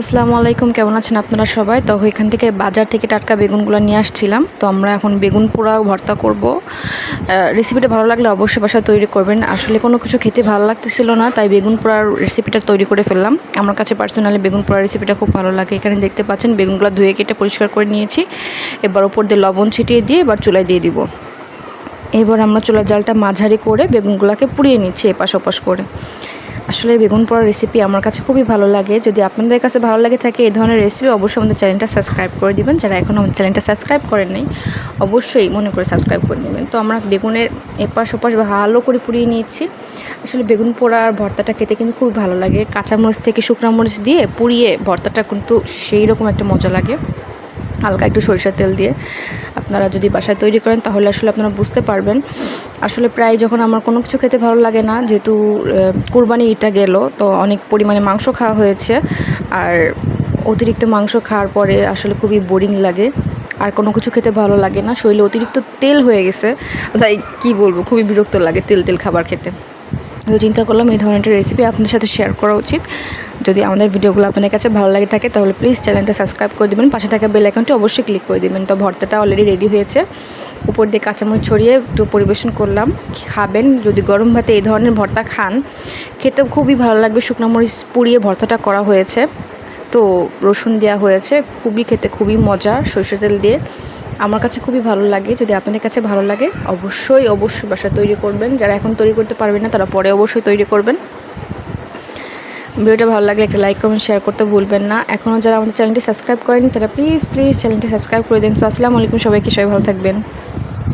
আসসালামু আলাইকুম, কেমন আছেন আপনারা সবাই? তো এখান থেকে বাজার থেকে টাটকা বেগুনগুলো নিয়ে আসছিলাম। তো আমরা এখন বেগুন পোড়া ভর্তা করব। রেসিপিটা ভালো লাগলে অবশ্যই বাসায় তৈরি করবেন। আসলে কোনো কিছু খেতে ভালো লাগতেছিল না, তাই বেগুন পোড়ার রেসিপিটা তৈরি করে ফেললাম। আমার কাছে পার্সোনালি বেগুন পোড়ার রেসিপিটা খুব ভালো লাগে। এখানে দেখতে পাচ্ছেন, বেগুনগুলো ধুয়ে কেটে পরিষ্কার করে নিয়েছি। এবার ওপর দিয়ে লবণ ছিটিয়ে দিয়ে এবার চুলায় দিয়ে দিব। এবার আমরা চুলার জালটা মাঝারি করে বেগুনগুলোকে পুড়িয়ে নিচ্ছি এপাশ ওপাশ করে। আসলে বেগুন পোড়ার রেসিপি আমার কাছে খুবই ভালো লাগে। যদি আপনাদের কাছে ভালো লাগে থাকে এই ধরনের রেসিপি অবশ্যই আমাদের চ্যানেলটা সাবস্ক্রাইব করে দিবেন। যারা এখন আমাদের চ্যানেলটা সাবস্ক্রাইব করেন নাই, অবশ্যই মনে করে সাবস্ক্রাইব করে নেবেন। তো আমরা বেগুনের এপাশ ওপাশ ভালো করে পুড়িয়ে নিচ্ছি আসলে বেগুন পোড়ার ভর্তাটা খেতে কিন্তু খুব ভালো লাগে। কাঁচামরিচ থেকে শুকনো মরিচ দিয়ে পুড়িয়ে ভর্তাটা কিন্তু সেই রকম একটা মজা লাগে। হালকা একটু সরিষার তেল দিয়ে আপনারা যদি বাসায় তৈরি করেন, তাহলে আসলে আপনারা বুঝতে পারবেন। আসলে প্রায় যখন আমার কোনো কিছু খেতে ভালো লাগে না, যেহেতু কোরবানি ইটা গেল, তো অনেক পরিমাণে মাংস খাওয়া হয়েছে। আর অতিরিক্ত মাংস খাওয়ার পরে আসলে খুবই বোরিং লাগে। আর কোনো কিছু খেতে ভালো লাগে না। শরীরে অতিরিক্ত তেল হয়ে গেছে। তাই কি বলব, খুবই বিরক্ত লাগে তেল তেল খাবার খেতে। তো চিন্তা করলাম এই ধরনের একটা রেসিপি আপনাদের সাথে শেয়ার করা উচিত। যদি আমাদের ভিডিওগুলো আপনার কাছে ভালো লাগে থাকে, তাহলে প্লিজ চ্যানেলটা সাবস্ক্রাইব করে দেবেন। পাশে থাকা বেল আইকনটি অবশ্যই ক্লিক করে দেবেন। তো ভর্তাটা অলরেডি রেডি হয়েছে। উপর দিয়ে কাঁচামরিচ ছড়িয়ে একটু পরিবেশন করলাম। খাবেন। যদি গরম ভাতে এই ধরনের ভর্তা খান খেতে খুবই ভালো লাগবে। শুকনো মরিচ পুড়িয়ে ভর্তাটা করা হয়েছে। তো রসুন দেওয়া হয়েছে। খুবই খেতে খুবই মজা সরষের তেল দিয়ে। আমার কাছে খুবই ভালো লাগে। যদি আপনাদের কাছে ভালো লাগে, অবশ্যই অবশ্যই বাসায় তৈরি করবেন। যারা এখন তৈরি করতে পারবেন না, তারা পরে অবশ্যই তৈরি করবেন। ভিডিওটা ভালো লাগলে একটা লাইক কমেন্ট শেয়ার করতে ভুলবেন না। এখনও যারা আমাদের চ্যানেলটি সাবস্ক্রাইব করেনি তারা প্লিজ প্লিজ চ্যানেলটি সাবস্ক্রাইব করে দিন। সো আসসালামু আলাইকুম সবাইকে, সবাই ভালো থাকবেন।